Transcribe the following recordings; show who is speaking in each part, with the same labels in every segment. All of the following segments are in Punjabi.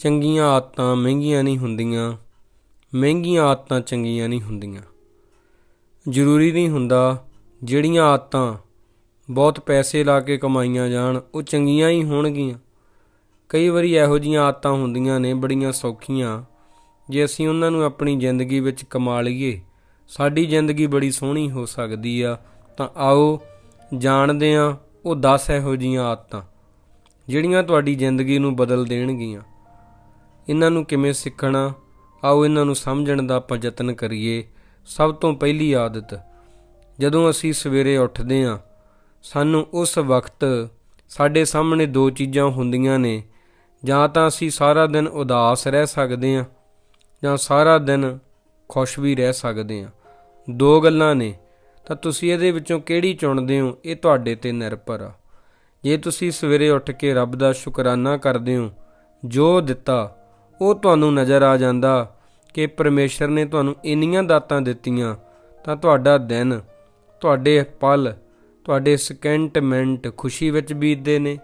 Speaker 1: ਚੰਗੀਆਂ ਆਦਤਾਂ ਮਹਿੰਗੀਆਂ ਨਹੀਂ ਹੁੰਦੀਆਂ। ਮਹਿੰਗੀਆਂ ਆਦਤਾਂ ਚੰਗੀਆਂ ਨਹੀਂ ਹੁੰਦੀਆਂ। ਜ਼ਰੂਰੀ ਨਹੀਂ ਹੁੰਦਾ ਜਿਹੜੀਆਂ ਆਦਤਾਂ ਬਹੁਤ ਪੈਸੇ ਲਾ ਕੇ ਕਮਾਈਆਂ ਜਾਣ, ਉਹ ਚੰਗੀਆਂ ਹੀ ਹੋਣਗੀਆਂ। ਕਈ ਵਾਰੀ ਇਹੋ ਜੀਆਂ ਆਦਤਾਂ ਹੁੰਦੀਆਂ ਨੇ ਬੜੀਆਂ ਸੌਖੀਆਂ, ਜੇ ਅਸੀਂ ਉਹਨਾਂ ਨੂੰ ਆਪਣੀ ਜ਼ਿੰਦਗੀ ਵਿੱਚ ਕਮਾ ਲਈਏ, ਸਾਡੀ ਜ਼ਿੰਦਗੀ ਬੜੀ ਸੋਹਣੀ ਹੋ ਸਕਦੀ ਆ। ਤਾਂ ਆਓ ਜਾਣਦੇ ਆ ਉਹ 10 ਇਹੋ ਜੀਆਂ ਆਦਤਾਂ, ਜਿਹੜੀਆਂ ਤੁਹਾਡੀ ਜ਼ਿੰਦਗੀ ਨੂੰ ਬਦਲ ਦੇਣਗੀਆਂ। ਇਹਨਾਂ ਨੂੰ ਕਿਵੇਂ ਸਿੱਖਣਾ? ਆਓ ਇਹਨਾਂ ਨੂੰ ਸਮਝਣ ਦਾ ਆਪਾਂ ਯਤਨ ਕਰੀਏ। ਸਭ ਤੋਂ ਪਹਿਲੀ ਆਦਤ, ਜਦੋਂ ਅਸੀਂ ਸਵੇਰੇ ਉੱਠਦੇ ਹਾਂ, ਸਾਨੂੰ ਉਸ ਵਕਤ ਸਾਡੇ ਸਾਹਮਣੇ ਦੋ ਚੀਜ਼ਾਂ ਹੁੰਦੀਆਂ ਨੇ। ਜਾਂ ਤਾਂ ਅਸੀਂ ਸਾਰਾ ਦਿਨ ਉਦਾਸ ਰਹਿ ਸਕਦੇ ਹਾਂ, ਜਾਂ ਸਾਰਾ ਦਿਨ ਖੁਸ਼ ਵੀ ਰਹਿ ਸਕਦੇ ਹਾਂ। ਦੋ ਗੱਲਾਂ ਨੇ। ਤਾਂ ਤੁਸੀਂ ਇਹਦੇ ਵਿੱਚੋਂ ਕਿਹੜੀ ਚੁਣਦੇ ਹੋ? ਇਹ ਤੁਹਾਡੇ ਤੇ ਨਿਰਭਰ ਆ। ਜੇ ਤੁਸੀਂ ਸਵੇਰੇ ਉੱਠ ਕੇ ਰੱਬ ਦਾ ਸ਼ੁਕਰਾਨਾ ਕਰਦੇ ਹੋ, ਜੋ ਦਿੱਤਾ ਉਹ ਤੁਹਾਨੂੰ ਨਜ਼ਰ ਆ ਜਾਂਦਾ ਕਿ ਪਰਮੇਸ਼ਰ ਨੇ ਤੁਹਾਨੂੰ ਇੰਨੀਆਂ ਦਾਤਾਂ ਦਿੱਤੀਆਂ ਤਾਂ ਤੁਹਾਡਾ ਦਿਨ, ਤੁਹਾਡੇ ਪਲ, ਤੁਹਾਡੇ ਸਕਿੰਟ ਮਿੰਟ ਖੁਸ਼ੀ ਵਿੱਚ ਬੀਤਦੇ ਨੇ।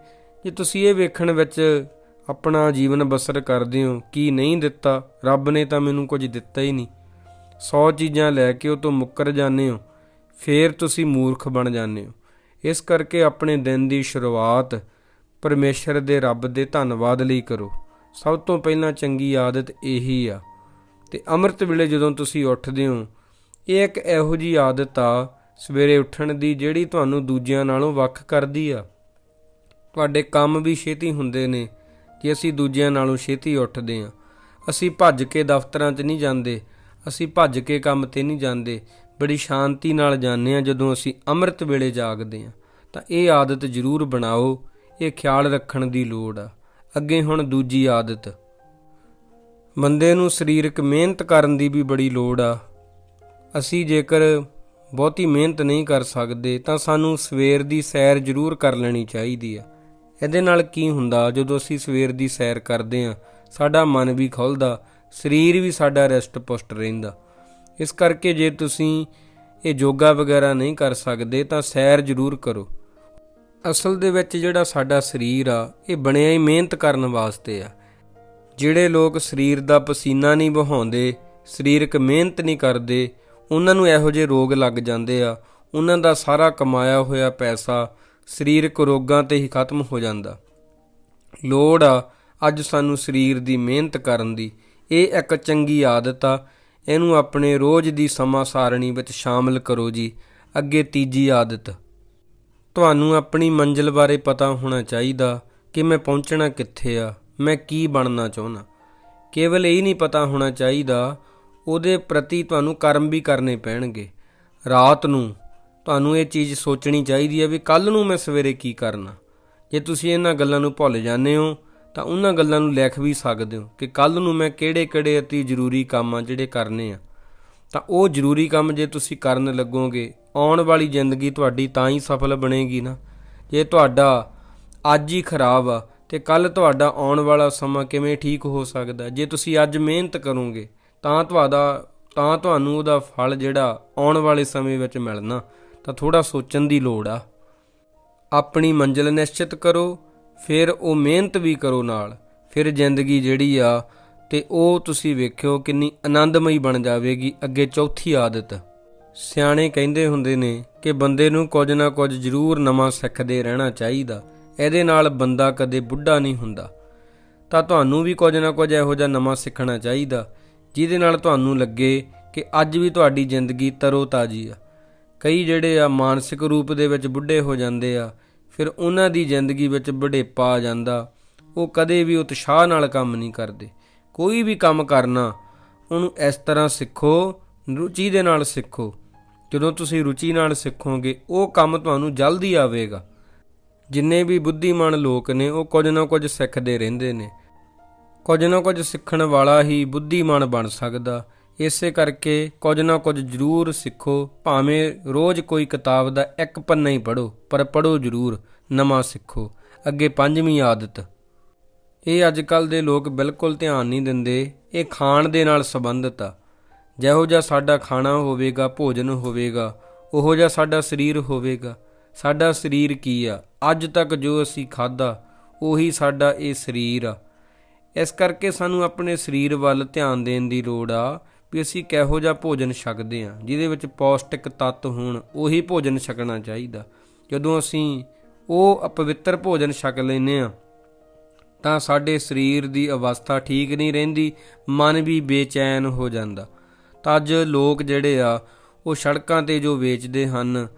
Speaker 1: ਜੇ ਤੁਸੀਂ ਇਹ ਵੇਖਣ ਵਿੱਚ ਆਪਣਾ ਜੀਵਨ ਬਸਰ ਕਰਦੇ ਹੋ, ਕੀ ਨਹੀਂ ਦਿੱਤਾ? ਰੱਬ ਨੇ ਤਾਂ ਮੈਨੂੰ ਕੁਝ ਦਿੱਤਾ ਹੀ ਨਹੀਂ। 100 ਚੀਜ਼ਾਂ ਲੈ ਕੇ ਉਹ ਤੋਂ ਮੁੱਕਰ ਜਾਂਦੇ ਹੋ, ਫੇਰ ਤੁਸੀਂ ਮੂਰਖ ਬਣ ਜਾਂਦੇ ਹੋ। ਇਸ ਕਰਕੇ ਆਪਣੇ ਦਿਨ ਦੀ ਸ਼ੁਰੂਆਤ ਪਰਮੇਸ਼ਰ ਦੇ ਰੱਬ ਦੇ ਧੰਨਵਾਦ ਲਈ ਕਰੋ। ਸਭ ਤੋਂ ਪਹਿਲਾਂ ਚੰਗੀ ਆਦਤ ਇਹੀ ਆ। ਤੇ ਅੰਮ੍ਰਿਤ ਵੇਲੇ ਜਦੋਂ ਤੁਸੀਂ ਉੱਠਦੇ ਹੋ, ਇਹ ਇੱਕ ਇਹੋ ਜੀ ਆਦਤ ਆ ਸਵੇਰੇ ਉੱਠਣ ਦੀ ਜਿਹੜੀ ਤੁਹਾਨੂੰ ਦੂਜਿਆਂ ਨਾਲੋਂ ਵੱਖ ਕਰਦੀ ਆ। ਤੁਹਾਡੇ ਕੰਮ ਵੀ ਛੇਤੀ ਹੁੰਦੇ ਨੇ ਕਿ ਅਸੀਂ ਦੂਜਿਆਂ ਨਾਲੋਂ ਛੇਤੀ ਉੱਠਦੇ ਆ ਅਸੀਂ ਭੱਜ ਕੇ ਦਫ਼ਤਰਾਂ 'ਚ ਨਹੀਂ ਜਾਂਦੇ, ਅਸੀਂ ਭੱਜ ਕੇ ਕੰਮ ਤੇ ਨਹੀਂ ਜਾਂਦੇ। ਬੜੀ ਸ਼ਾਂਤੀ ਨਾਲ ਜਾਂਦੇ ਆ ਜਦੋਂ ਅਸੀਂ ਅੰਮ੍ਰਿਤ ਵੇਲੇ ਜਾਗਦੇ ਆ ਤਾਂ ਇਹ ਆਦਤ ਜ਼ਰੂਰ ਬਣਾਓ, ਇਹ ਖਿਆਲ ਰੱਖਣ ਦੀ ਲੋੜ ਆ। ਅੱਗੇ ਹੁਣ ਦੂਜੀ ਆਦਤ। ਬੰਦੇ ਨੂੰ ਸਰੀਰਕ ਮਿਹਨਤ ਕਰਨ ਦੀ ਵੀ ਬੜੀ ਲੋੜ ਆ। ਅਸੀਂ ਜੇਕਰ ਬਹੁਤੀ ਮਿਹਨਤ ਨਹੀਂ ਕਰ ਸਕਦੇ, ਤਾਂ ਸਾਨੂੰ ਸਵੇਰ ਦੀ ਸੈਰ ਜ਼ਰੂਰ ਕਰ ਲੈਣੀ ਚਾਹੀਦੀ ਆ। ਇਹਦੇ ਨਾਲ ਕੀ ਹੁੰਦਾ, ਜਦੋਂ ਅਸੀਂ ਸਵੇਰ ਦੀ ਸੈਰ ਕਰਦੇ ਆ ਸਾਡਾ ਮਨ ਵੀ ਖੁੱਲਦਾ, ਸਰੀਰ ਵੀ ਸਾਡਾ ਰੈਸਟ ਪੁਸ਼ਟ ਰਹਿੰਦਾ। ਇਸ ਕਰਕੇ ਜੇ ਤੁਸੀਂ ਇਹ ਯੋਗਾ ਵਗੈਰਾ ਨਹੀਂ ਕਰ ਸਕਦੇ, ਤਾਂ ਸੈਰ ਜ਼ਰੂਰ ਕਰੋ। ਅਸਲ ਦੇ ਵਿੱਚ ਜਿਹੜਾ ਸਾਡਾ ਸਰੀਰ ਆ, ਇਹ ਬਣਿਆ ਹੀ ਮਿਹਨਤ ਕਰਨ ਵਾਸਤੇ ਆ। ਜਿਹੜੇ ਲੋਕ ਸਰੀਰ ਦਾ ਪਸੀਨਾ ਨਹੀਂ ਵਹਾਉਂਦੇ ਸਰੀਰਕ ਮਿਹਨਤ ਨਹੀਂ ਕਰਦੇ, ਉਹਨਾਂ ਨੂੰ ਇਹੋ ਜਿਹੇ ਰੋਗ ਲੱਗ ਜਾਂਦੇ ਆ। ਉਹਨਾਂ ਦਾ ਸਾਰਾ ਕਮਾਇਆ ਹੋਇਆ ਪੈਸਾ ਸਰੀਰਕ ਰੋਗਾਂ ਤੇ ਹੀ ਖਤਮ ਹੋ ਜਾਂਦਾ। ਲੋੜ ਆ ਅੱਜ ਸਾਨੂੰ ਸਰੀਰ ਦੀ ਮਿਹਨਤ ਕਰਨ ਦੀ। ਇਹ ਇੱਕ ਚੰਗੀ ਆਦਤ ਆ। ਇਹਨੂੰ ਆਪਣੇ ਰੋਜ਼ ਦੀ ਸਮਾਂ ਸਾਰਣੀ ਵਿੱਚ ਸ਼ਾਮਲ ਕਰੋ ਜੀ। ਅੱਗੇ ਤੀਜੀ ਆਦਤ। ਤੁਹਾਨੂੰ ਆਪਣੀ ਮੰਜ਼ਿਲ ਬਾਰੇ ਪਤਾ ਹੋਣਾ ਚਾਹੀਦਾ ਕਿ ਮੈਂ ਪਹੁੰਚਣਾ ਕਿੱਥੇ ਆ, ਮੈਂ ਕੀ ਬਣਨਾ ਚਾਹੁੰਦਾ। ਕੇਵਲ ਇਹ ਨਹੀਂ ਪਤਾ ਹੋਣਾ ਚਾਹੀਦਾ, ਉਹਦੇ ਪ੍ਰਤੀ ਤੁਹਾਨੂੰ ਕਰਮ ਵੀ ਕਰਨੇ ਪੈਣਗੇ। ਰਾਤ ਨੂੰ ਤੁਹਾਨੂੰ ਇਹ ਚੀਜ਼ ਸੋਚਣੀ ਚਾਹੀਦੀ ਹੈ ਵੀ ਕੱਲ ਨੂੰ ਮੈਂ ਸਵੇਰੇ ਕੀ ਕਰਨਾ। ਜੇ ਤੁਸੀਂ ਇਹਨਾਂ ਗੱਲਾਂ ਨੂੰ ਭੁੱਲ ਜਾਂਦੇ ਹੋ, ਤਾਂ ਉਹਨਾਂ ਗੱਲਾਂ ਨੂੰ ਲਿਖ ਵੀ ਸਕਦੇ ਹੋ ਕਿ ਕੱਲ ਨੂੰ ਮੈਂ ਕਿਹੜੇ-ਕਿਹੜੇ ਅਤੀ ਜ਼ਰੂਰੀ ਕੰਮ ਆ ਜਿਹੜੇ ਕਰਨੇ ਆ। ਤਾਂ ਉਹ ਜ਼ਰੂਰੀ ਕੰਮ ਜੇ ਤੁਸੀਂ ਕਰਨ ਲੱਗੋਗੇ ਆਉਣ ਵਾਲੀ ਜ਼ਿੰਦਗੀ ਤੁਹਾਡੀ ਤਾਂ ਹੀ ਸਫਲ ਬਣੇਗੀ ਨਾ। ਜੇ ਤੁਹਾਡਾ ਅੱਜ ਹੀ ਖਰਾਬ ਆ ਤੇ ਕੱਲ ਤੁਹਾਡਾ ਆਉਣ ਵਾਲਾ ਸਮਾਂ ਕਿਵੇਂ ਠੀਕ ਹੋ ਸਕਦਾ ਜੇ ਤੁਸੀਂ ਅੱਜ ਮਿਹਨਤ ਕਰੋਗੇ, ਤਾਂ ਤੁਹਾਡਾ, ਤਾਂ ਤੁਹਾਨੂੰ ਉਹਦਾ ਫਲ ਜਿਹੜਾ ਆਉਣ ਵਾਲੇ ਸਮੇਂ ਵਿੱਚ ਮਿਲਣਾ, ਤਾਂ ਥੋੜਾ ਸੋਚਣ ਦੀ ਲੋੜ ਆ। ਆਪਣੀ ਮੰਜ਼ਿਲ ਨਿਸ਼ਚਿਤ ਕਰੋ, ਫਿਰ ਉਹ ਮਿਹਨਤ ਵੀ ਕਰੋ ਨਾਲ, ਫਿਰ ਜ਼ਿੰਦਗੀ ਜਿਹੜੀ ਆ ਤੇ ਉਹ ਤੁਸੀਂ ਵੇਖਿਓ ਕਿੰਨੀ ਆਨੰਦਮਈ ਬਣ ਜਾਵੇਗੀ ਅੱਗੇ ਚੌਥੀ ਆਦਤ। ਸਿਆਣੇ ਕਹਿੰਦੇ ਹੁੰਦੇ ਨੇ ਕਿ ਬੰਦੇ ਨੂੰ ਕੁਝ ਨਾ ਕੁਝ ਜ਼ਰੂਰ ਨਵਾਂ ਸਿੱਖਦੇ ਰਹਿਣਾ ਚਾਹੀਦਾ। ਇਹਦੇ ਨਾਲ ਬੰਦਾ ਕਦੇ ਬੁੱਢਾ ਨਹੀਂ ਹੁੰਦਾ। ਤਾਂ ਤੁਹਾਨੂੰ ਵੀ ਕੁਝ ਨਾ ਕੁਝ ਇਹੋ ਜਿਹਾ ਨਵਾਂ ਸਿੱਖਣਾ ਚਾਹੀਦਾ, ਜਿਹਦੇ ਨਾਲ ਤੁਹਾਨੂੰ ਲੱਗੇ ਕਿ ਅੱਜ ਵੀ ਤੁਹਾਡੀ ਜ਼ਿੰਦਗੀ ਤਰੋ ਤਾਜੀ ਆ। ਕਈ ਜਿਹੜੇ ਆ ਮਾਨਸਿਕ ਰੂਪ ਦੇ ਵਿੱਚ ਬੁੱਢੇ ਹੋ ਜਾਂਦੇ ਆ, ਫਿਰ ਉਹਨਾਂ ਦੀ ਜ਼ਿੰਦਗੀ ਵਿੱਚ ਬੁਢੇਪਾ ਆ ਜਾਂਦਾ। ਉਹ ਕਦੇ ਵੀ ਉਤਸ਼ਾਹ ਨਾਲ ਕੰਮ ਨਹੀਂ ਕਰਦੇ। ਕੋਈ ਵੀ ਕੰਮ ਕਰਨਾ, ਉਹਨੂੰ ਇਸ ਤਰ੍ਹਾਂ ਸਿੱਖੋ, ਰੁਚੀ ਦੇ ਨਾਲ ਸਿੱਖੋ। ਜਦੋਂ ਤੁਸੀਂ ਰੁਚੀ ਨਾਲ ਸਿੱਖੋਗੇ, ਉਹ ਕੰਮ ਤੁਹਾਨੂੰ ਜਲਦੀ ਆਵੇਗਾ। ਜਿੰਨੇ ਵੀ ਬੁੱਧੀਮਾਨ ਲੋਕ ਨੇ, ਉਹ ਕੁਝ ਨਾ ਕੁਝ ਸਿੱਖਦੇ ਰਹਿੰਦੇ ਨੇ। ਕੁਝ ਨਾ ਕੁਝ ਸਿੱਖਣ ਵਾਲਾ ਹੀ ਬੁੱਧੀਮਾਨ ਬਣ ਸਕਦਾ। ਇਸੇ ਕਰਕੇ ਕੁਝ ਨਾ ਕੁਝ ਜ਼ਰੂਰ ਸਿੱਖੋ, ਭਾਵੇਂ ਰੋਜ਼ ਕੋਈ ਕਿਤਾਬ ਦਾ ਇੱਕ ਪੰਨਾ ਹੀ ਪੜੋ ਪਰ ਪੜੋ ਜ਼ਰੂਰ, ਨਵਾਂ ਸਿੱਖੋ। ਅੱਗੇ ਪੰਜਵੀਂ ਆਦਤ। ਇਹ ਅੱਜ ਕੱਲ ਦੇ ਲੋਕ ਬਿਲਕੁਲ ਧਿਆਨ ਨਹੀਂ ਦਿੰਦੇ, ਇਹ ਖਾਣ ਦੇ ਨਾਲ ਸੰਬੰਧਿਤ ਆ। ਜਿਹੋ ਜਿਹਾ ਸਾਡਾ ਖਾਣਾ ਹੋਵੇਗਾ, ਭੋਜਨ ਹੋਵੇਗਾ, ਉਹੋ ਜਿਹਾ ਸਾਡਾ ਸਰੀਰ ਹੋਵੇਗਾ। ਸਾਡਾ ਸਰੀਰ ਕੀ ਆ? ਅੱਜ ਤੱਕ ਜੋ ਅਸੀਂ ਖਾਦਾ ਉਹੀ ਸਾਡਾ ਇਹ ਸਰੀਰ ਆ। ਇਸ ਕਰਕੇ ਸਾਨੂੰ ਆਪਣੇ ਸਰੀਰ ਵੱਲ ਧਿਆਨ ਦੇਣ ਦੀ ਲੋੜ ਆ ਵੀ ਅਸੀਂ ਕਿਹੋ ਜਿਹਾ ਭੋਜਨ ਛਕਦੇ ਹਾਂ, ਜਿਹਦੇ ਵਿੱਚ ਪੌਸ਼ਟਿਕ ਤੱਤ ਹੋਣ, ਉਹੀ ਭੋਜਨ ਛਕਣਾ ਚਾਹੀਦਾ। ਜਦੋਂ ਅਸੀਂ ਉਹ ਅਪਵਿੱਤਰ ਭੋਜਨ ਛਕ ਲੈਨੇ ਆ ਤਾਂ ਸਾਡੇ ਸਰੀਰ ਦੀ ਅਵਸਥਾ ਠੀਕ ਨਹੀਂ ਰਹਿੰਦੀ, ਮਨ ਵੀ ਬੇਚੈਨ ਹੋ ਜਾਂਦਾ। ਤਾਂ ਅੱਜ ਲੋਕ ਜਿਹੜੇ ਆ, ਉਹ ਸੜਕਾਂ ਤੇ ਜੋ ਵੇਚਦੇ ਹਨ,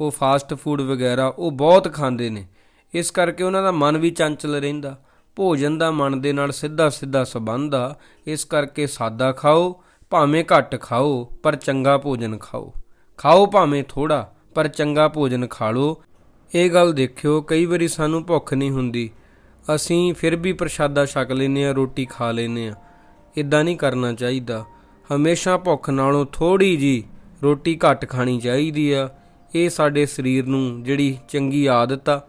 Speaker 1: ਉਹ ਫਾਸਟ ਫੂਡ ਵਗੈਰਾ, ਉਹ ਬਹੁਤ ਖਾਂਦੇ ਨੇ। ਇਸ ਕਰਕੇ ਉਹਨਾਂ ਦਾ ਮਨ ਵੀ ਚੰਚਲ ਰਹਿੰਦਾ। ਭੋਜਨ ਦਾ ਮਨ ਦੇ ਨਾਲ ਸਿੱਧਾ ਸਿੱਧਾ ਸੰਬੰਧ ਆ। ਇਸ ਕਰਕੇ ਸਾਦਾ ਖਾਓ, ਭਾਵੇਂ ਘੱਟ ਖਾਓ, ਪਰ ਚੰਗਾ ਭੋਜਨ ਖਾਓ। ਖਾਓ ਭਾਵੇਂ ਥੋੜਾ ਪਰ ਚੰਗਾ ਭੋਜਨ ਖਾ ਲਓ। ਇਹ ਗੱਲ ਦੇਖਿਓ, ਕਈ ਵਾਰੀ ਸਾਨੂੰ ਭੁੱਖ ਨਹੀਂ ਹੁੰਦੀ। ਅਸੀਂ ਫਿਰ ਵੀ ਪ੍ਰਸ਼ਾਦਾ ਛਕ ਲੈਨੇ ਆ ਰੋਟੀ ਖਾ ਲੈਨੇ ਆ ਇਦਾਂ ਨਹੀਂ ਕਰਨਾ ਚਾਹੀਦਾ। ਹਮੇਸ਼ਾ ਭੁੱਖ ਨਾਲੋਂ ਥੋੜੀ ਜੀ ਰੋਟੀ ਘੱਟ ਖਾਣੀ ਚਾਹੀਦੀ ਆ। ਇਹ ਸਾਡੇ ਸਰੀਰ ਨੂੰ ਜਿਹੜੀ ਚੰਗੀ ਆਦਤ ਆ,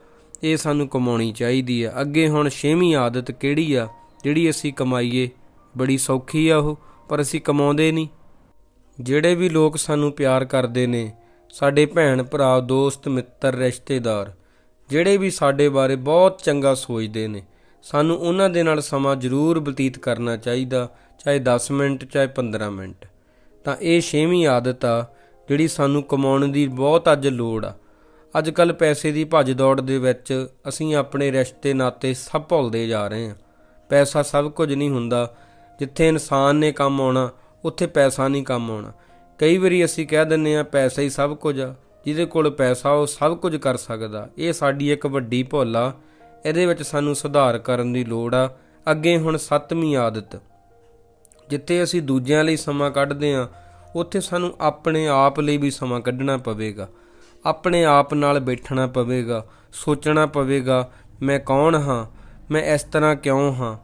Speaker 1: ਇਹ ਸਾਨੂੰ ਕਮਾਉਣੀ ਚਾਹੀਦੀ ਆ। ਅੱਗੇ ਹੁਣ ਛੇਵੀਂ ਆਦਤ ਕਿਹੜੀ ਆ, ਜਿਹੜੀ ਅਸੀਂ ਕਮਾਈਏ? ਬੜੀ ਸੌਖੀ ਆ ਉਹ, ਪਰ ਅਸੀਂ ਕਮਾਉਂਦੇ ਨਹੀਂ। ਜਿਹੜੇ ਵੀ ਲੋਕ ਸਾਨੂੰ ਪਿਆਰ ਕਰਦੇ ਨੇ, ਸਾਡੇ ਭੈਣ ਭਰਾ, ਦੋਸਤ, ਮਿੱਤਰ, ਰਿਸ਼ਤੇਦਾਰ, ਜਿਹੜੇ ਵੀ ਸਾਡੇ ਬਾਰੇ ਬਹੁਤ ਚੰਗਾ ਸੋਚਦੇ ਨੇ ਸਾਨੂੰ ਉਹਨਾਂ ਦੇ ਨਾਲ ਸਮਾਂ ਜ਼ਰੂਰ ਬਤੀਤ ਕਰਨਾ ਚਾਹੀਦਾ, ਚਾਹੇ 10 ਮਿੰਟ, ਚਾਹੇ 15 ਮਿੰਟ। ਤਾਂ ਇਹ ਛੇਵੀਂ ਆਦਤ ਆ ਜਿਹੜੀ ਸਾਨੂੰ ਕਮਾਉਣ ਦੀ ਬਹੁਤ ਅੱਜ ਲੋੜ ਆ। ਅੱਜ ਕੱਲ ਪੈਸੇ ਦੀ ਭੱਜ ਦੌੜ ਦੇ ਵਿੱਚ ਅਸੀਂ ਆਪਣੇ ਰਿਸ਼ਤੇ ਨਾਤੇ ਸਭ ਭੁੱਲਦੇ ਜਾ ਰਹੇ ਹਾਂ। ਪੈਸਾ ਸਭ ਕੁਝ ਨਹੀਂ ਹੁੰਦਾ। ਜਿੱਥੇ ਇਨਸਾਨ ਨੇ ਕੰਮ ਆਉਣਾ, ਉੱਥੇ ਪੈਸਾ ਨਹੀਂ ਕੰਮ ਆਉਣਾ। ਕਈ ਵਾਰੀ ਅਸੀਂ ਕਹਿ ਦਿੰਨੇ ਆ ਪੈਸਾ ਹੀ ਸਭ ਕੁਝ ਆ। ਜਿਹਦੇ ਕੋਲ ਪੈਸਾ, ਉਹ ਸਭ ਕੁਝ ਕਰ ਸਕਦਾ। ਇਹ ਸਾਡੀ ਇੱਕ ਵੱਡੀ ਭੁੱਲ ਆ। ਇਹਦੇ ਵਿੱਚ ਸਾਨੂੰ ਸੁਧਾਰ ਕਰਨ ਦੀ ਲੋੜ ਆ। ਅੱਗੇ ਹੁਣ ਸੱਤਵੀਂ ਆਦਤ। ਜਿੱਥੇ ਅਸੀਂ ਦੂਜਿਆਂ ਲਈ ਸਮਾਂ ਕੱਢਦੇ ਆ, ਉੱਥੇ ਸਾਨੂੰ ਆਪਣੇ ਆਪ ਲਈ ਵੀ ਸਮਾਂ ਕੱਢਣਾ ਪਵੇਗਾ। ਆਪਣੇ ਆਪ ਨਾਲ ਬੈਠਣਾ ਪਵੇਗਾ, ਸੋਚਣਾ ਪਵੇਗਾ, ਮੈਂ ਕੌਣ ਹਾਂ, ਮੈਂ ਇਸ ਤਰ੍ਹਾਂ ਕਿਉਂ ਹਾਂ,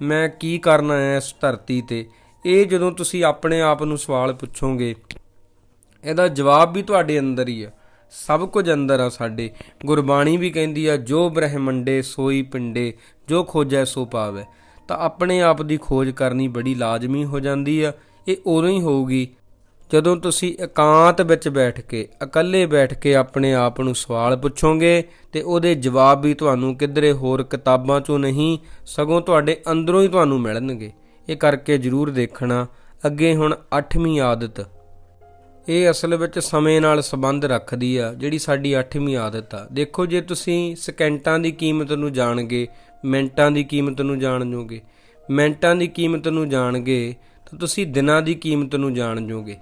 Speaker 1: ਮੈਂ ਕੀ ਕਰਨਾ ਹੈ ਇਸ ਧਰਤੀ ਤੇ? ਇਹ ਜਦੋਂ ਤੁਸੀਂ ਆਪਣੇ ਆਪ ਨੂੰ ਸਵਾਲ ਪੁੱਛੋਗੇ, ਇਹਦਾ ਜਵਾਬ ਵੀ ਤੁਹਾਡੇ ਅੰਦਰ ਹੀ ਆ। ਸਭ ਕੁਝ ਅੰਦਰ ਆ ਸਾਡੇ। ਗੁਰਬਾਣੀ ਵੀ ਕਹਿੰਦੀ ਆ, ਜੋ ਬ੍ਰਹਮੰਡੇ ਸੋਈ ਪਿੰਡੇ, ਜੋ ਖੋਜੈ ਸੋ ਪਾਵੇ। ਤਾਂ ਆਪਣੇ ਆਪ ਦੀ ਖੋਜ ਕਰਨੀ ਬੜੀ ਲਾਜ਼ਮੀ ਹੋ ਜਾਂਦੀ ਆ। ਇਹ ਉਦੋਂ ਹੀ ਹੋਊਗੀ ਜਦੋਂ ਤੁਸੀਂ ਇਕਾਂਤ ਵਿੱਚ ਬੈਠ ਕੇ, ਇਕੱਲੇ ਬੈਠ ਕੇ ਆਪਣੇ ਆਪ ਨੂੰ ਸਵਾਲ ਪੁੱਛੋਗੇ ਤੇ ਉਹਦੇ ਜਵਾਬ ਵੀ ਤੁਹਾਨੂੰ ਕਿਧਰੇ ਹੋਰ ਕਿਤਾਬਾਂ ਚੋਂ ਨਹੀਂ, ਸਗੋਂ ਤੁਹਾਡੇ ਅੰਦਰੋਂ ਹੀ ਤੁਹਾਨੂੰ ਮਿਲਣਗੇ। ਇਹ ਕਰਕੇ ਜ਼ਰੂਰ ਦੇਖਣਾ। ਅੱਗੇ ਹੁਣ 8ਵੀਂ ਆਦਤ। ਇਹ ਅਸਲ ਵਿੱਚ ਸਮੇਂ ਨਾਲ ਸੰਬੰਧ ਰੱਖਦੀ ਆ, ਜਿਹੜੀ ਸਾਡੀ 8ਵੀਂ ਆਦਤ ਆ। ਦੇਖੋ, ਜੇ ਤੁਸੀਂ ਸਕਿੰਟਾਂ ਦੀ ਕੀਮਤ ਨੂੰ ਜਾਣਗੇ, ਮਿੰਟਾਂ ਦੀ ਕੀਮਤ ਨੂੰ ਜਾਣ ਜੋਗੇ ਮਿੰਟਾਂ ਦੀ ਕੀਮਤ ਨੂੰ ਜਾਣਗੇ, ਤਾਂ ਤੁਸੀਂ ਦਿਨਾਂ ਦੀ ਕੀਮਤ ਨੂੰ ਜਾਣ ਜੋਗੇ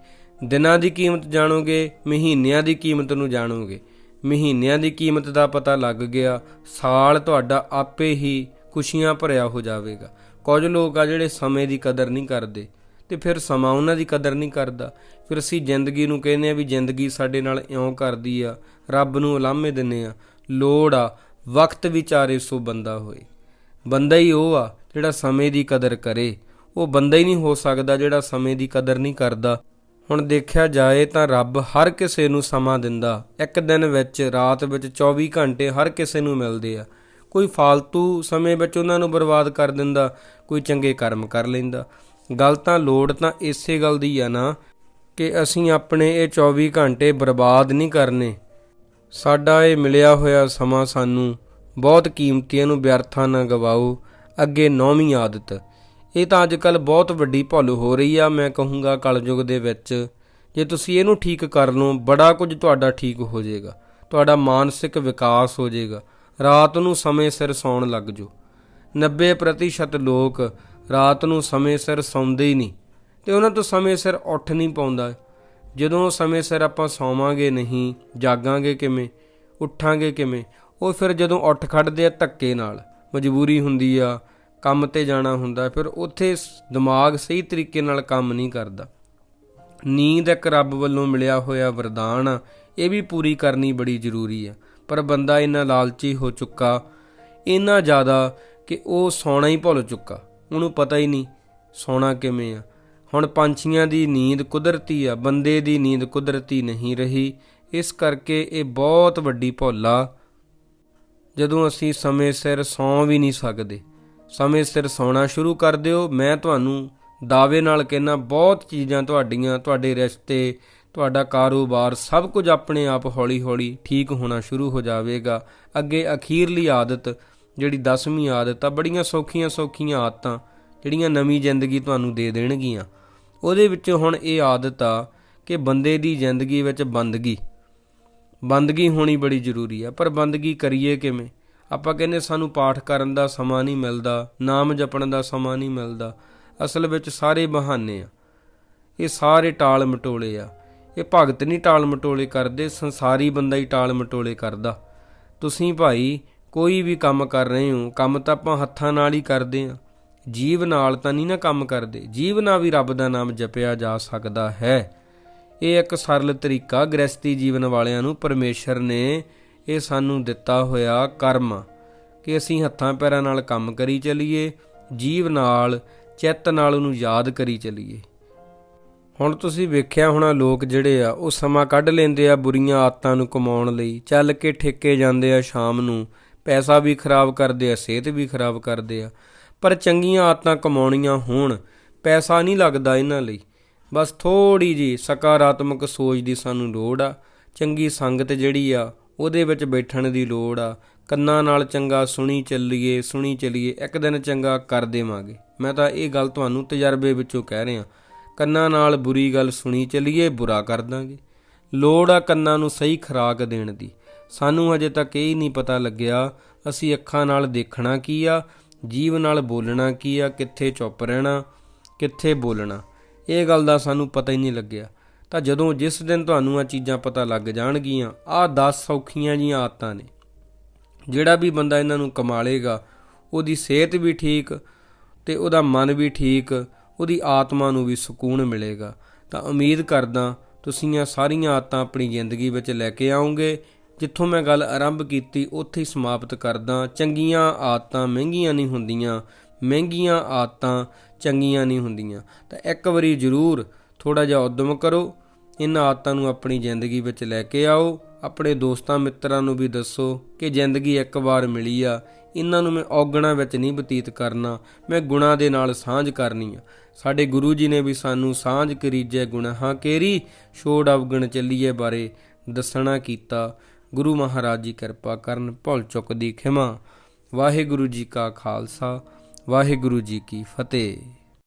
Speaker 1: ਦਿਨਾਂ ਦੀ ਕੀਮਤ ਜਾਣੋਗੇ, ਮਹੀਨਿਆਂ ਦੀ ਕੀਮਤ ਨੂੰ ਜਾਣੋਗੇ। ਮਹੀਨਿਆਂ ਦੀ ਕੀਮਤ ਦਾ ਪਤਾ ਲੱਗ ਗਿਆ, ਸਾਲ ਤੁਹਾਡਾ ਆਪੇ ਹੀ ਖੁਸ਼ੀਆਂ ਭਰਿਆ ਹੋ ਜਾਵੇਗਾ। ਕੁਝ ਲੋਕ ਆ ਜਿਹੜੇ ਸਮੇਂ ਦੀ ਕਦਰ ਨਹੀਂ ਕਰਦੇ। ਤੇ ਫਿਰ ਸਮਾਂ ਉਹਨਾਂ ਦੀ ਕਦਰ ਨਹੀਂ ਕਰਦਾ। ਫਿਰ ਅਸੀਂ ਜ਼ਿੰਦਗੀ ਨੂੰ ਕਹਿੰਦੇ ਆ ਵੀ ਜ਼ਿੰਦਗੀ ਸਾਡੇ ਨਾਲ ਇਉਂ ਕਰਦੀ ਆ, ਰੱਬ ਨੂੰ ਉਲਾਮੇ ਦਿੰਨੇ ਆ ਲੋੜ ਆ, ਵਕਤ ਵਿਚਾਰੇ ਸੋ ਬੰਦਾ ਹੋਏ। ਬੰਦਾ ਹੀ ਉਹ ਆ ਜਿਹੜਾ ਸਮੇਂ ਦੀ ਕਦਰ ਕਰੇ। ਉਹ ਬੰਦਾ ਹੀ ਨਹੀਂ ਹੋ ਸਕਦਾ ਜਿਹੜਾ ਸਮੇਂ ਦੀ ਕਦਰ ਨਹੀਂ ਕਰਦਾ। ਹੁਣ ਦੇਖਿਆ ਜਾਏ ਤਾਂ ਰੱਬ ਹਰ ਕਿਸੇ ਨੂੰ ਸਮਾਂ ਦਿੰਦਾ। ਇੱਕ ਦਿਨ ਵਿੱਚ, ਰਾਤ ਵਿੱਚ 24 ਘੰਟੇ ਹਰ ਕਿਸੇ ਨੂੰ ਮਿਲਦੇ ਆ। ਕੋਈ ਫालतू ਸਮੇਂ ਵਿੱਚ ਉਹਨਾਂ ਨੂੰ ਬਰਬਾਦ ਕਰ ਦਿੰਦਾ, ਕੋਈ ਚੰਗੇ ਕਰਮ ਕਰ ਲੈਂਦਾ। ਗੱਲ ਤਾਂ ਲੋੜ ਤਾਂ ਇਸੇ ਗੱਲ ਦੀ ਆ ਨਾ ਕਿ ਅਸੀਂ ਆਪਣੇ ਇਹ 24 ਘੰਟੇ ਬਰਬਾਦ ਨਹੀਂ ਕਰਨੇ। ਸਾਡਾ ਇਹ ਮਿਲਿਆ ਹੋਇਆ ਸਮਾਂ ਸਾਨੂੰ ਬਹੁਤ ਕੀਮਤੀ ਹੈ, ਇਹਨੂੰ ਵਿਅਰਥਾਂ ਨਾ ਗਵਾਓ ਅੱਗੇ ਨੌਵੀਂ ਆਦਤ। ਇਹ ਤਾਂ ਅੱਜ ਕੱਲ ਬਹੁਤ ਵੱਡੀ ਭੁੱਲ ਹੋ ਰਹੀ ਆ ਮੈਂ ਕਹੂੰਗਾ ਕਲਯੁਗ ਦੇ ਵਿੱਚ। ਜੇ ਤੁਸੀਂ ਇਹਨੂੰ ਠੀਕ ਕਰ ਲਓ ਬੜਾ ਕੁਝ ਤੁਹਾਡਾ ਠੀਕ ਹੋ ਜਾਏਗਾ। ਤੁਹਾਡਾ ਮਾਨਸਿਕ ਵਿਕਾਸ ਹੋ ਜਾਏਗਾ। ਰਾਤ ਨੂੰ ਸਮੇਂ ਸਿਰ ਸੌਣ ਲੱਗ ਜਾਓ। 90% ਲੋਕ ਰਾਤ ਨੂੰ ਸਮੇਂ ਸਿਰ ਸੌਂਦੇ ਹੀ ਨਹੀਂ। ਤੇ ਉਹਨਾਂ ਤੋਂ ਸਮੇਂ ਸਿਰ ਉੱਠ ਨਹੀਂ ਪਾਉਂਦਾ। ਜਦੋਂ ਸਮੇਂ ਸਿਰ ਆਪਾਂ ਸੌਵਾਂਗੇ ਨਹੀਂ, ਜਾਗਾਂਗੇ ਕਿਵੇਂ, ਉੱਠਾਂਗੇ ਕਿਵੇਂ, ਉਹ ਫਿਰ ਜਦੋਂ ਉੱਠ ਖੜਦੇ ਆ ਧੱਕੇ ਨਾਲ, ਮਜਬੂਰੀ ਹੁੰਦੀ ਆ, ਕੰਮ ਤੇ ਜਾਣਾ ਹੁੰਦਾ, ਫਿਰ ਉੱਥੇ ਦਿਮਾਗ ਸਹੀ ਤਰੀਕੇ ਨਾਲ ਕੰਮ ਨਹੀਂ ਕਰਦਾ। ਨੀਂਦ ਇੱਕ ਰੱਬ ਵੱਲੋਂ ਮਿਲਿਆ ਹੋਇਆ ਵਰਦਾਨ ਆ, ਇਹ ਵੀ ਪੂਰੀ ਕਰਨੀ ਬੜੀ ਜ਼ਰੂਰੀ ਆ। ਪਰ ਬੰਦਾ ਇੰਨਾ ਲਾਲਚੀ ਹੋ ਚੁੱਕਾ, ਇੰਨਾ ਜ਼ਿਆਦਾ ਕਿ ਉਹ ਸੌਣਾ ਹੀ ਭੁੱਲ ਚੁੱਕਾ। ਉਹਨੂੰ ਪਤਾ ਹੀ ਨਹੀਂ ਸੌਣਾ ਕਿਵੇਂ ਆ। ਹੁਣ ਪੰਛੀਆਂ ਦੀ ਨੀਂਦ ਕੁਦਰਤੀ ਆ, ਬੰਦੇ ਦੀ ਨੀਂਦ ਕੁਦਰਤੀ ਨਹੀਂ ਰਹੀ। ਇਸ ਕਰਕੇ ਇਹ ਬਹੁਤ ਵੱਡੀ ਭੁੱਲ ਜਦੋਂ ਅਸੀਂ ਸਮੇਂ ਸਿਰ ਸੌਂ ਵੀ ਨਹੀਂ ਸਕਦੇ, ਸਮੇਂ ਸਿਰ ਸੌਣਾ ਸ਼ੁਰੂ ਕਰ ਦਿਓ। ਮੈਂ ਤੁਹਾਨੂੰ ਦਾਅਵੇ ਨਾਲ ਕਹਿਣਾ ਬਹੁਤ ਚੀਜ਼ਾਂ ਤੁਹਾਡੀਆਂ, ਤੁਹਾਡੇ ਰਿਸ਼ਤੇ, ਤੁਹਾਡਾ ਕਾਰੋਬਾਰ ਸਭ ਕੁਝ ਆਪਣੇ ਆਪ ਹੌਲੀ-ਹੌਲੀ ਠੀਕ ਹੋਣਾ ਸ਼ੁਰੂ ਹੋ ਜਾਵੇਗਾ। ਅੱਗੇ ਅਖੀਰਲੀ ਆਦਤ ਜਿਹੜੀ 10ਵੀਂ ਆਦਤ ਆ, ਬੜੀਆਂ ਸੌਖੀਆਂ ਸੌਖੀਆਂ ਆਦਤਾਂ ਜਿਹੜੀਆਂ ਨਵੀਂ ਜ਼ਿੰਦਗੀ ਤੁਹਾਨੂੰ ਦੇ ਦੇਣਗੀਆਂ। ਉਹਦੇ ਵਿੱਚ ਹੁਣ ਇਹ ਆਦਤ ਆ ਕਿ ਬੰਦੇ ਦੀ ਜ਼ਿੰਦਗੀ ਵਿੱਚ ਬੰਦਗੀ। ਬੰਦਗੀ ਹੋਣੀ ਬੜੀ ਜ਼ਰੂਰੀ ਆ, ਪਰ ਬੰਦਗੀ ਕਰੀਏ ਕਿਵੇਂ? ਆਪਾਂ ਕਹਿੰਦੇ ਸਾਨੂੰ ਪਾਠ ਕਰਨ ਦਾ ਸਮਾਂ ਨਹੀਂ ਮਿਲਦਾ, ਨਾਮ ਜਪਣ ਦਾ ਸਮਾਂ ਨਹੀਂ ਮਿਲਦਾ, ਅਸਲ ਵਿੱਚ ਸਾਰੇ ਬਹਾਨੇ ਆ। ਇਹ ਸਾਰੇ ਟਾਲ ਮਟੋਲੇ ਆ। ਇਹ ਭਗਤ ਨਹੀਂ ਟਾਲ ਮਟੋਲੇ ਕਰਦੇ, ਸੰਸਾਰੀ ਬੰਦਾ ਹੀ ਟਾਲ ਮਟੋਲੇ ਕਰਦਾ। ਤੁਸੀਂ ਭਾਈ ਕੋਈ ਵੀ ਕੰਮ ਕਰ ਰਹੇ ਹੋ, ਕੰਮ ਤਾਂ ਆਪਾਂ ਹੱਥਾਂ ਨਾਲ ਹੀ ਕਰਦੇ ਆ ਜੀਵ ਨਾਲ ਤਾਂ ਨਹੀਂ ਨਾ ਕੰਮ ਕਰਦੇ। ਜੀਵ ਨਾਲ ਵੀ ਰੱਬ ਦਾ ਨਾਮ ਜਪਿਆ ਜਾ ਸਕਦਾ ਹੈ। ਇਹ ਇੱਕ ਸਰਲ ਤਰੀਕਾ ਗ੍ਰਸਤੀ ਜੀਵਨ ਵਾਲਿਆਂ ਨੂੰ ਪਰਮੇਸ਼ਰ ਨੇ ਇਹ ਸਾਨੂੰ ਦਿੱਤਾ ਹੋਇਆ ਕਰਮ ਕਿ ਅਸੀਂ ਹੱਥਾਂ ਪੈਰਾਂ ਨਾਲ ਕੰਮ ਕਰੀ ਚਲੀਏ, ਜੀਵ ਨਾਲ, ਚਿੱਤ ਨਾਲ ਉਹਨੂੰ ਯਾਦ ਕਰੀ ਚਲੀਏ। ਹੁਣ ਤੁਸੀਂ ਵੇਖਿਆ ਹੋਣਾ ਲੋਕ ਜਿਹੜੇ ਆ, ਉਹ ਸਮਾਂ ਕੱਢ ਲੈਂਦੇ ਆ ਬੁਰੀਆਂ ਆਦਤਾਂ ਨੂੰ ਕਮਾਉਣ ਲਈ, ਚੱਲ ਕੇ ਠੇਕੇ ਜਾਂਦੇ ਆ ਸ਼ਾਮ ਨੂੰ ਪੈਸਾ ਵੀ ਖਰਾਬ ਕਰਦੇ ਆ, ਸਿਹਤ ਵੀ ਖਰਾਬ ਕਰਦੇ ਆ। ਪਰ ਚੰਗੀਆਂ ਆਦਤਾਂ ਕਮਾਉਣੀਆਂ ਹੋਣ, ਪੈਸਾ ਨਹੀਂ ਲੱਗਦਾ ਇਹਨਾਂ ਲਈ। ਬਸ ਥੋੜੀ ਜੀ ਸਕਾਰਾਤਮਕ ਸੋਚ ਦੀ ਸਾਨੂੰ ਲੋੜ ਆ। ਚੰਗੀ ਸੰਗਤ ਜਿਹੜੀ ਆ, ਉਹਦੇ ਵਿੱਚ ਬੈਠਣ ਦੀ ਲੋੜ ਆ। ਕੰਨਾਂ ਨਾਲ ਚੰਗਾ ਸੁਣੀ ਚੱਲੀਏ ਸੁਣੀ ਚੱਲੀਏ, ਇੱਕ ਦਿਨ ਚੰਗਾ ਕਰ ਦੇਵਾਂਗੇ। ਮੈਂ ਤਾਂ ਇਹ ਗੱਲ ਤੁਹਾਨੂੰ ਤਜਰਬੇ ਵਿੱਚੋਂ ਕਹਿ ਰਿਹਾ। ਕੰਨਾਂ ਨਾਲ ਬੁਰੀ ਗੱਲ ਸੁਣੀ ਚੱਲੀਏ, ਬੁਰਾ ਕਰ ਦਾਂਗੇ। ਲੋੜ ਆ ਕੰਨਾਂ ਨੂੰ ਸਹੀ ਖੁਰਾਕ ਦੇਣ ਦੀ। ਸਾਨੂੰ ਅਜੇ ਤੱਕ ਇਹ ਨਹੀਂ ਪਤਾ ਲੱਗਿਆ, ਅਸੀਂ ਅੱਖਾਂ ਨਾਲ ਦੇਖਣਾ ਕੀ ਆ, ਜੀਵ ਨਾਲ ਬੋਲਣਾ ਕੀ ਆ, ਕਿੱਥੇ ਚੁੱਪ ਰਹਿਣਾ, ਕਿੱਥੇ ਬੋਲਣਾ। ਇਹ ਗੱਲ ਦਾ ਸਾਨੂੰ ਪਤਾ ਹੀ ਨਹੀਂ ਲੱਗਿਆ। ਤਾਂ ਜਦੋਂ ਜਿਸ ਦਿਨ ਤੁਹਾਨੂੰ ਆ ਚੀਜ਼ਾਂ ਪਤਾ ਲੱਗ ਜਾਣਗੀਆਂ, ਆਹ 10 ਸੌਖੀਆਂ ਜੀਆਂ ਆਦਤਾਂ ਨੇ। ਜਿਹੜਾ ਵੀ ਬੰਦਾ ਇਹਨਾਂ ਨੂੰ ਕਮਾ ਲੇਗਾ ਉਹਦੀ ਸਿਹਤ ਵੀ ਠੀਕ ਤੇ ਉਹਦਾ ਮਨ ਵੀ ਠੀਕ, ਉਹਦੀ ਆਤਮਾ ਨੂੰ ਵੀ ਸਕੂਨ ਮਿਲੇਗਾ। ਤਾਂ ਉਮੀਦ ਕਰਦਾ, ਤੁਸੀਂ ਇਹ ਸਾਰੀਆਂ ਆਦਤਾਂ ਆਪਣੀ ਜ਼ਿੰਦਗੀ ਵਿੱਚ ਲੈ ਕੇ ਆਓਗੇ। ਜਿੱਥੋਂ ਮੈਂ ਗੱਲ ਆਰੰਭ ਕੀਤੀ, ਉੱਥੇ ਹੀ ਸਮਾਪਤ ਕਰਦਾ, ਚੰਗੀਆਂ ਆਦਤਾਂ ਮਹਿੰਗੀਆਂ ਨਹੀਂ ਹੁੰਦੀਆਂ, ਮਹਿੰਗੀਆਂ ਆਦਤਾਂ ਚੰਗੀਆਂ ਨਹੀਂ ਹੁੰਦੀਆਂ। ਤਾਂ ਇੱਕ ਵਾਰੀ ਜ਼ਰੂਰ ਥੋੜਾ ਜਿਹਾ ਉਦਮ ਕਰੋ ਇਹਨਾਂ ਆਦਤਾਂ ਨੂੰ ਆਪਣੀ ਜ਼ਿੰਦਗੀ ਵਿੱਚ ਲੈ ਕੇ ਆਓ। ਆਪਣੇ ਦੋਸਤਾਂ ਮਿੱਤਰਾਂ ਨੂੰ ਵੀ ਦੱਸੋ ਕਿ ਜ਼ਿੰਦਗੀ ਇੱਕ ਵਾਰ ਮਿਲੀ ਆ ਇਹਨਾਂ ਨੂੰ ਮੈਂ ਔਗਣਾ ਵਿੱਚ ਨਹੀਂ ਬਤੀਤ ਕਰਨਾ, ਮੈਂ ਗੁਣਾ ਦੇ ਨਾਲ ਸਾਂਝ ਕਰਨੀ ਆ। ਸਾਡੇ ਗੁਰੂ ਜੀ ਨੇ ਵੀ ਸਾਨੂੰ ਸਾਂਝ ਕਰੀਜੈ ਗੁਨਾਹਾਂ ਕੇਰੀ, ਛੋੜ ਅਵਗਣ ਚੱਲੀਏ ਬਾਰੇ ਦੱਸਣਾ ਕੀਤਾ। ਗੁਰੂ ਮਹਾਰਾਜ ਜੀ ਕਿਰਪਾ ਕਰਨ, ਭੁੱਲ ਚੁੱਕ ਦੀ ਖਿਮਾ। ਵਾਹਿਗੁਰੂ ਜੀ ਕਾ ਖਾਲਸਾ, ਵਾਹਿਗੁਰੂ ਜੀ ਕੀ ਫਤਿਹ।